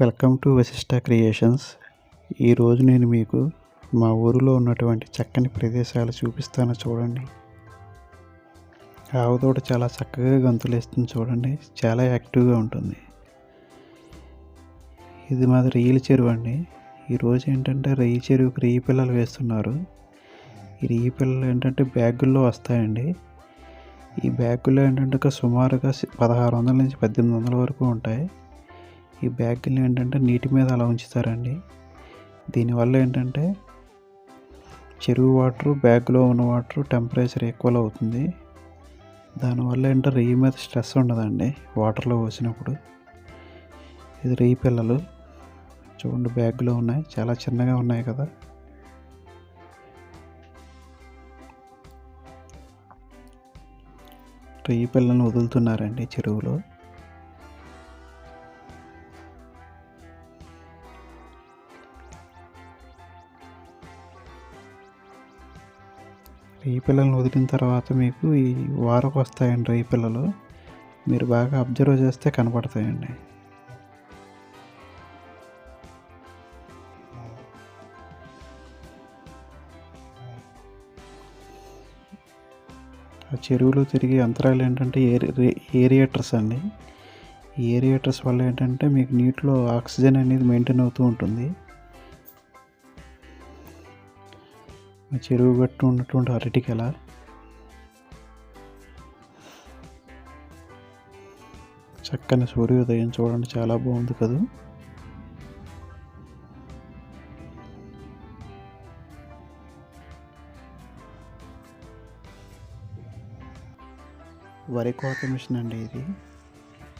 Welcome to Vasishta creations. ఈరోజు నేను మీకు మా ఊరిలో ఉన్నటువంటి చక్కని ప్రదేశాలు చూపిస్తాను చూడండి. ఆవుదోడ చాలా చక్కగా గంతులేస్తుంది చూడండి. చాలా యాక్టివ్గా ఉంటుంది. ఇది మాది రొయ్యల చెరువు అండి. ఈరోజు ఏంటంటే రొయ్య చెరువుకి రొయ్య పిల్లలు వేస్తున్నారు. ఈ రొయ్య పిల్లలు ఏంటంటే బ్యాగుల్లో వస్తాయండి. ఈ బ్యాగుల్లో ఏంటంటే ఒక సుమారుగా పదహారు వందల నుంచి పద్దెనిమిది వందల వరకు ఉంటాయి. ఈ బ్యాగులు ఏంటంటే నీటి మీద అలా ఉంచుతారండి. దీనివల్ల ఏంటంటే చెరువు వాటర్ బ్యాగ్లో ఉన్న వాటర్ టెంపరేచర్ ఈక్వల్ అవుతుంది దానివల్ల ఏంటంటే రెయ్యి మీద స్ట్రెస్ ఉండదండి వాటర్లో పోసినప్పుడు. ఇది రెయ్యి పిల్లలు. చూడండి బ్యాగ్లో ఉన్నాయి. చాలా చిన్నగా ఉన్నాయి కదా. రెయ్యి పిల్లల్ని వదులుతున్నారండి చెరువులో. రేపిల్లలను పిల్లల్ని వదిలిన తర్వాత మీకు ఈ వారకు వస్తాయండి రేపిల్లలు పిల్లలు. మీరు బాగా అబ్జర్వ్ చేస్తే కనపడతాయండి. ఆ చెరువులో తిరిగే యంత్రాలు ఏంటంటే ఏరి ఏరియేటర్స్ అండి. ఈ ఏరియేటర్స్ వల్ల ఏంటంటే మీకు నీటిలో ఆక్సిజన్ అనేది మెయింటైన్ అవుతూ ఉంటుంది. చెరువు గట్టు ఉన్నటువంటి అరటికెల చక్కని సూర్యోదయం చూడండి చాలా బాగుంది కదా. వరి కోత మిషన్ అండి ఇది.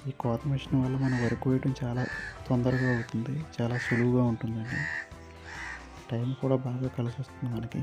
ఈ కోత మిషన్ వల్ల మనం వరి కోయటం చాలా తొందరగా అవుతుంది చాలా సులువుగా ఉంటుందండి. టైం కూడా బాగా కలిసి వస్తుంది మనకి.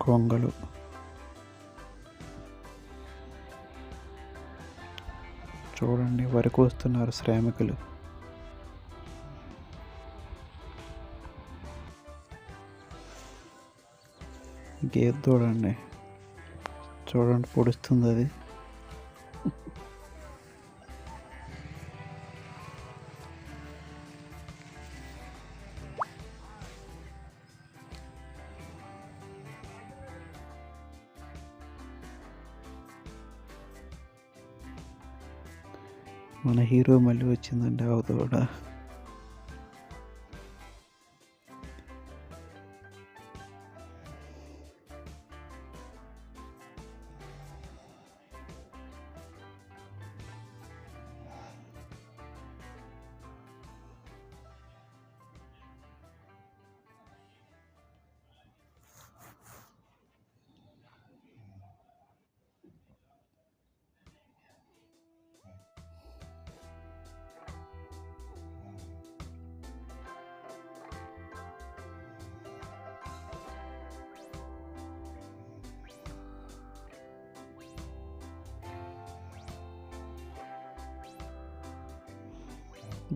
కొంగలు. చూడండి వరి కోస్తున్నారు శ్రామికులు. గేదె చూడండి. చూడండి పొడుస్తుంది అది. మన హీరో మళ్ళీ వచ్చిందండి అవతోడ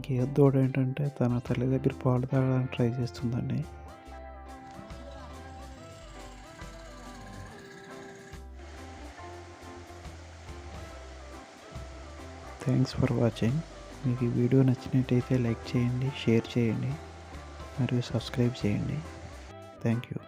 గేదె దూడ ఏంటంటే తన తల్లి దగ్గర పాలు తాగడానికి ట్రై చేస్తుందండి. థ్యాంక్స్ ఫర్ వాచింగ్ మీకు ఈ వీడియో నచ్చినట్టయితే లైక్ చేయండి షేర్ చేయండి మరియు సబ్స్క్రైబ్ చేయండి. Thank you